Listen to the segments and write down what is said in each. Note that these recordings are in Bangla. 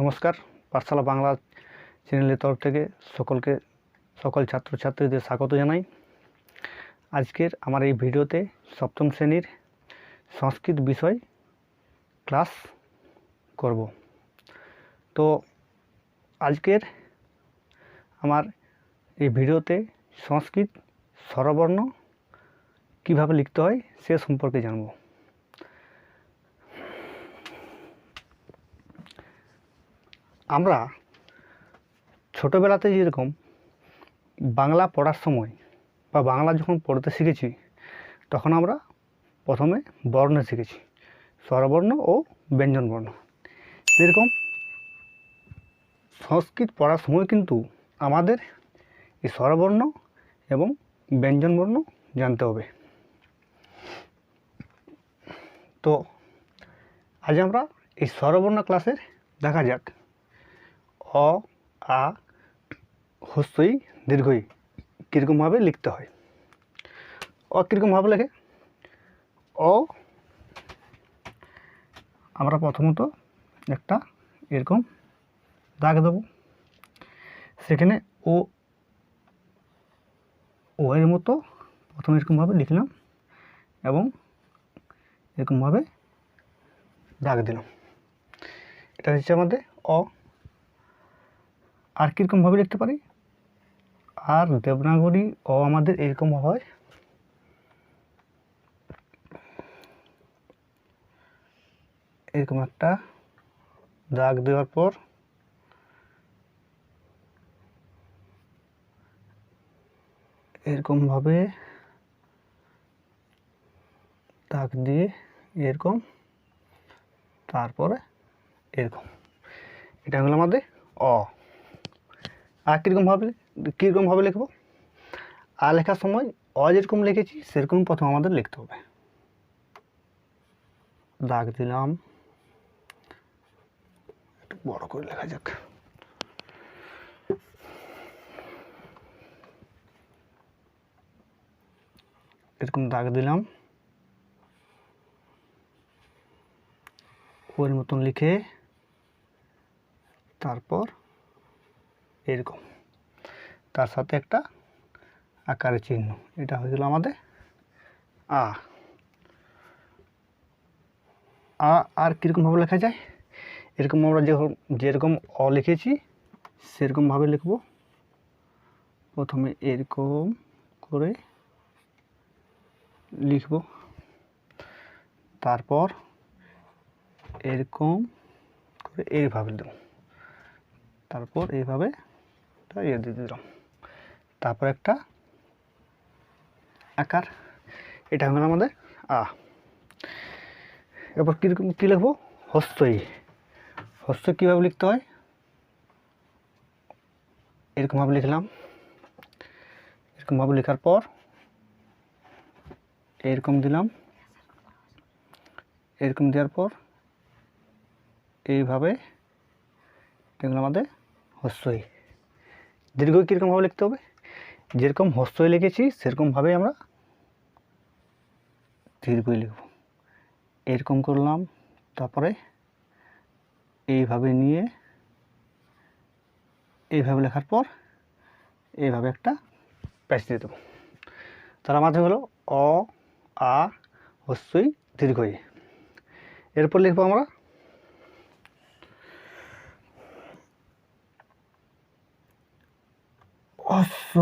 নমস্কার। পাঠশালা বাংলা চ্যানেলের তরফ থেকে সকলকে, সকল ছাত্রছাত্রীদের স্বাগত জানাই। আজকের আমার এই ভিডিওতে সপ্তম শ্রেণির সংস্কৃত বিষয় ক্লাস করব। তো আজকের আমার এই ভিডিওতে সংস্কৃত স্বরবর্ণ কীভাবে লিখতে হয় সে সম্পর্কে জানব। আমরা ছোটোবেলাতে যেরকম বাংলা পড়ার সময় বা বাংলা যখন পড়তে শিখেছি, তখন আমরা প্রথমে বর্ণ শিখেছি, স্বরবর্ণ ও ব্যঞ্জনবর্ণ। যেরকম সংস্কৃত পড়ার সময় কিন্তু আমাদের এই স্বরবর্ণ এবং ব্যঞ্জনবর্ণ জানতে হবে। তো আজ আমরা এই স্বরবর্ণ ক্লাসের দেখা যাক। অ, আ হস্যই দীর্ঘই কীরকমভাবে লিখতে হয়। অ কীরকমভাবে লেখে? অ, আমরা প্রথমত একটা এরকম দাগ দেবো। সেখানে ও ও এর মতো প্রথমে এরকমভাবে লিখলাম এবং এরকমভাবে দাগ দিলাম। এটা হচ্ছে আমাদের অ আর কীরকমভাবে লিখতে পারি? আর দেবনাগরী ও আমাদের এরকম হয়। এরকম একটা। দাগ দেওয়ার পর এরকমভাবে দাগ দিয়ে এরকম, তারপরে এরকম। এটা হলো আমাদের অ। আর কীরকমভাবে কীরকমভাবে লিখব? আর লেখার সময় অ যেরকম লিখেছি, সেরকম প্রথম আমাদের লিখতে হবে। দাগ দিলাম। একটু বড় করে লেখা যাক। এরকম দাগ দিলাম। ওর মতন লিখে তারপর এরকম। তার সাথে একটা আকারের চিহ্ন। এটা হয়ে গেল আমাদের আ। আ আর কীরকমভাবে লেখা যায়? এরকম আমরা যখন যেরকম অ লিখেছি সেরকমভাবে লিখব। প্রথমে এরকম করে লিখব। তারপর এরকম করে এইভাবে দেব তারপর এইভাবে একটা ইয়ে দিয়ে দিলাম। তারপর একটা আকার। এটা হলো আমাদের আ। এরপর কীরকম কী লিখব? হস্তই। হস্ত কীভাবে লিখতে হয়? এরকমভাবে লিখলাম। এরকমভাবে লেখার পর এরকম দিলাম। এরকম দেওয়ার পর এইভাবে এগুলো আমাদের হস্যই দীর্ঘ কীরকমভাবে লিখতে হবে? যেরকম হস্যই লিখেছি সেরকমভাবেই আমরা দীর্ঘই লিখব। এরকম করলাম, তারপরে এইভাবে নিয়ে, এইভাবে লেখার পর এইভাবে একটা প্যাচ দিয়ে দেবো। তার মাধ্যমে হলো অ, আ হস্যই দীর্ঘই। এরপর লিখব আমরা হস্য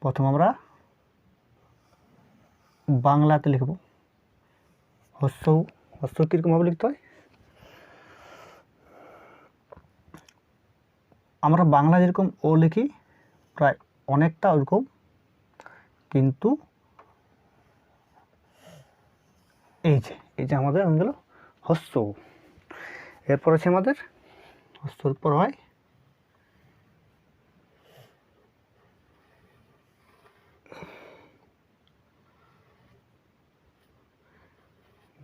প্রথম আমরা বাংলাতে লিখব। হস্য হস্য কীরকমভাবে লিখতে হয়? আমরা বাংলা যেরকম ও লিখি, প্রায় অনেকটা ওরকম। কিন্তু এই যে এই যে আমাদের হয়ে গেল হস্য এরপর আছে আমাদের হস্যর পর হয়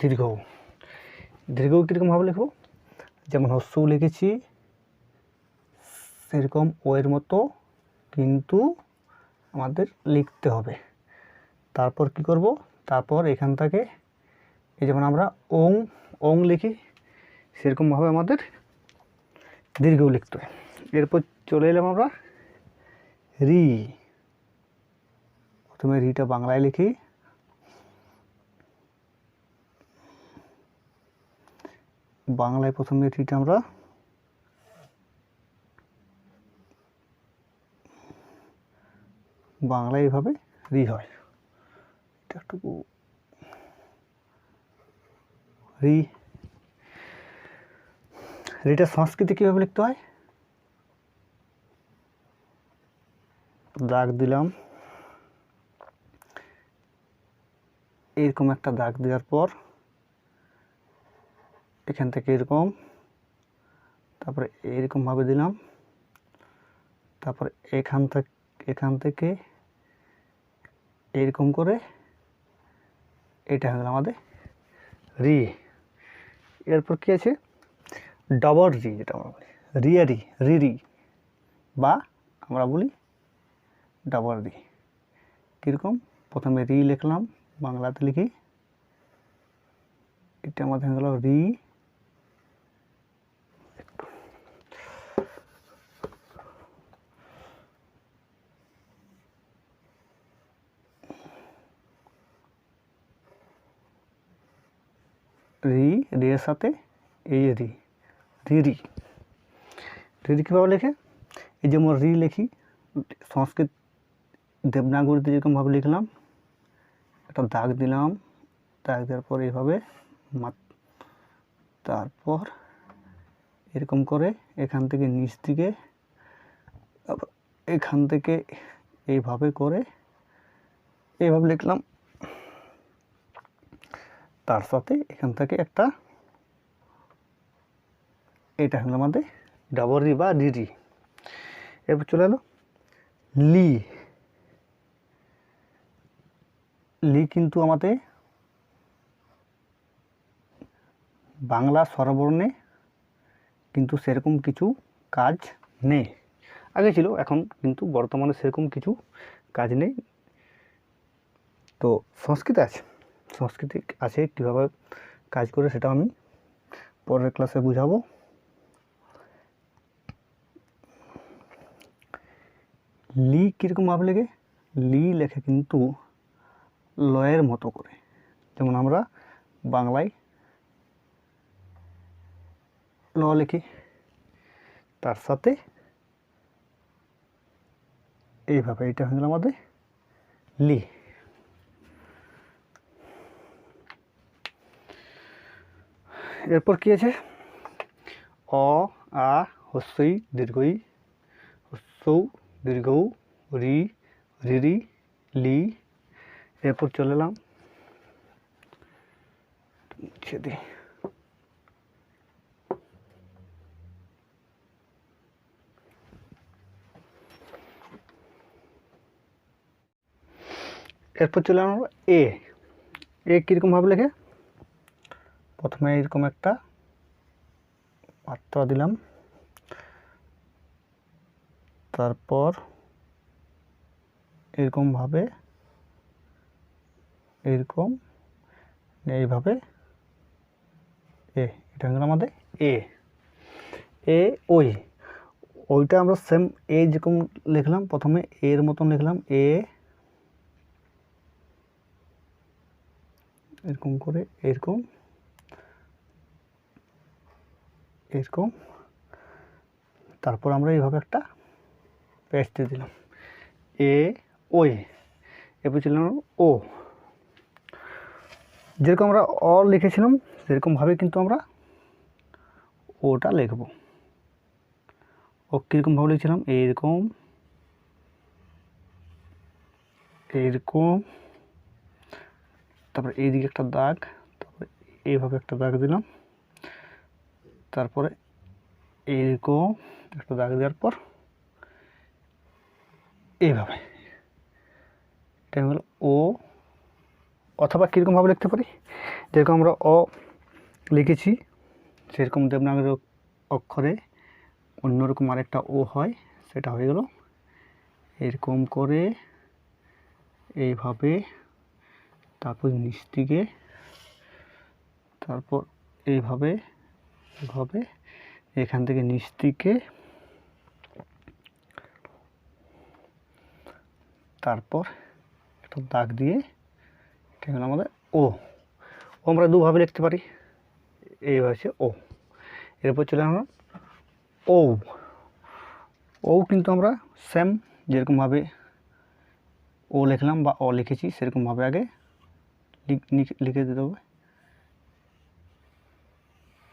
দীর্ঘ দীর্ঘ কীরকমভাবে লিখব? যেমন হস্যও লিখেছি, সেরকম ওয়ের মতো কিন্তু আমাদের লিখতে হবে। তারপর কি করব? তারপর এখান থেকে এই যেমন আমরা ওং ওং লিখি সেরকমভাবে আমাদের দীর্ঘ লিখতে হয়। এরপর চলে এলাম আমরা রি। প্রথমে রিটা বাংলায় লিখি। বাংলায় প্রথমে রিটা আমরা বাংলায় এভাবে রি হয়। এটা একটু রি। রিটা সংস্কৃতি কীভাবে লিখতে হয়? দাগ দিলাম। এরকম একটা দাগ দেওয়ার পর এখান থেকে এরকম, তারপরে এরকমভাবে দিলাম, তারপর এখান থেকে এখান থেকে এরকম করে এটা হয়ে গেল আমাদের রি। এরপর কী আছে? ডবল রি যেটা আমরা বলি। রিয়া রি রি রি, বা আমরা বলি ডাবল রি। কীরকম? প্রথমে রি লিখলাম, বাংলাতে লিখি। এটা আমাদের হয়ে গেল রি। রি রি এর সাথে এই রি রি রি। রি কীভাবে লেখে? এই যেমন রি লিখি, সংস্কৃত দেবনাগরীতে যেরকমভাবে লিখলাম, একটা দাগ দিলাম, দাগ দেওয়ার পর এইভাবে তারপর এরকম করে এখান থেকে নিচ দিকে এখান থেকে এইভাবে করে এইভাবে লিখলাম। তার সাথে এখান থেকে একটা, এটা হলো আমাদের ডাবল রি বা ডিডি এরপর চলে এলো লি। লি কিন্তু আমাদের বাংলা স্বরবর্ণে কিন্তু সেরকম কিছু কাজ নেই। আগে ছিল, এখন কিন্তু বর্তমানে সেরকম কিছু কাজ নেই। তো সংস্কৃত আছে। সংস্কৃতি আছে, কীভাবে কাজ করে সেটা আমি পরের ক্লাসে বুঝাবো। লি কীরকম ভাবে লেগে লি লেখে কিন্তু লয়ের মতো করে। যেমন আমরা বাংলায় ল লিখি, তার সাথে এইভাবে এটা হয়ে গেল আমাদের লি। এরপর কি আছে? অ, আ হস্যই দীর্ঘই হস্যৌ দীর্ঘ রি রিরি লি। এরপর চলে এলাম। মুছে দিই এরপর চলে এলাম এ। এ কীরকমভাবে লেখে? প্রথমে এরকম একটা মাত্রা দিলাম। তারপর এরকমভাবে এরকম, এইভাবে, এ, এটা হলো আমাদের এ। এ, ওই, ওইটা আমরা সেম এ যেরকম লিখলাম, প্রথমে এর মতন লিখলাম, এ, এরকম করে, এরকম। এরকম। তারপর আমরা এইভাবে একটা প্যাচ দিয়ে দিলাম। এ, ওই, এরপর ছিল ও। যেরকম আমরা অ লিখেছিলাম সেরকমভাবে কিন্তু আমরা ওটা লিখব। ও কীরকমভাবে লিখেছিলাম? এইরকম এইরকম তারপরে এইদিকে একটা দাগ, তারপরে এইভাবে একটা দাগ দিলাম। তারপরে এইরকম একটা দাগ দেওয়ার পর এইভাবে। এটা হলো ও, অথবা কীরকমভাবে লিখতে পারি? যেরকম আমরা অ লিখেছি, সেরকম দেবনাগরী অক্ষরে অন্যরকম আরেকটা ও হয়, সেটা হয়ে গেল। এরকম করে এইভাবে, তারপর নিচ দিকে, তারপর এইভাবে এভাবে এখান থেকে নিচ দিকে। তারপর একটা দাগ দিয়ে এটা হলো আমাদের ও ও আমরা দুভাবে লিখতে পারি। এই হচ্ছে ও এরপর চলে আমরা ও ও কিন্তু আমরা সেম যেরকমভাবে ও লিখলাম বা অ লিখেছি, সেরকমভাবে আগে লিখে দিতে হবে।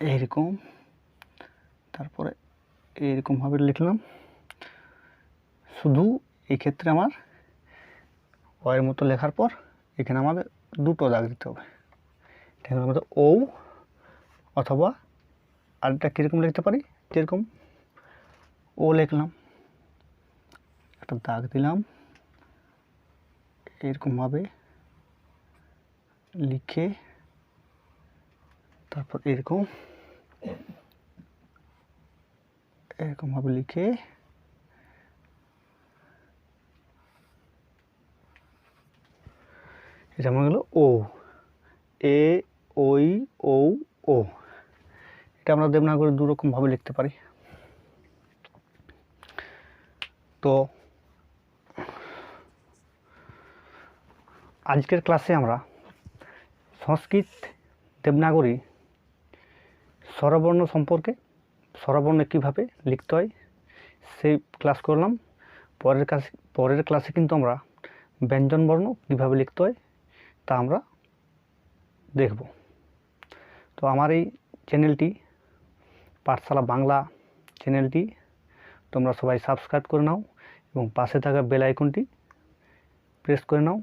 এইরকম। তারপরে এইরকমভাবে লিখলাম। শুধু এই ক্ষেত্রে আমার অয়ের মতো লেখার পর এখানে আমাদের দুটো দাগ দিতে হবে। এখানে আমাদের ও অথবা আরেকটা কীরকম লিখতে পারি? যেরকম ও লিখলাম। একটা দাগ দিলাম। এরকমভাবে লিখে তারপর এরকম এরকমভাবে লিখে, এটা আমার গেলো ও, এ, ওই ও ও। এটা আমরা দেবনাগরী দু রকমভাবে লিখতে পারি। তো, আজকের ক্লাসে আমরা সংস্কৃত দেবনাগরী স্বরবর্ণ সম্পর্কে, স্বরবর্ণ কীভাবে লিখতে হয়, সেই ক্লাস করলাম। পরের ক্লাসে পরের ক্লাসে কিন্তু আমরা ব্যঞ্জনবর্ণ কীভাবে লিখতে হয়, তা আমরা দেখব। তো আমার এই চ্যানেলটি পাঠশালা বাংলা চ্যানেলটি তোমরা সবাই সাবস্ক্রাইব করে নাও এবং পাশে থাকা বেল আইকনটি প্রেস করে নাও,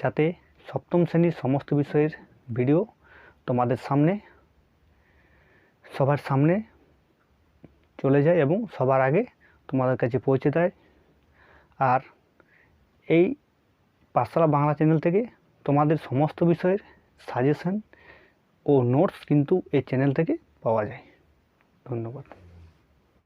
যাতে সপ্তম শ্রেণির সমস্ত বিষয়ের ভিডিও তোমাদের সামনে সবার সামনে চলে যায় এবং সবার আগে তোমাদের কাছে পৌঁছে দেয়। আর এই পাঠশালা বাংলা চ্যানেল থেকে তোমাদের সমস্ত বিষয়ের সাজেশন ও নোটস কিন্তু এই চ্যানেল থেকে পাওয়া যায়। ধন্যবাদ।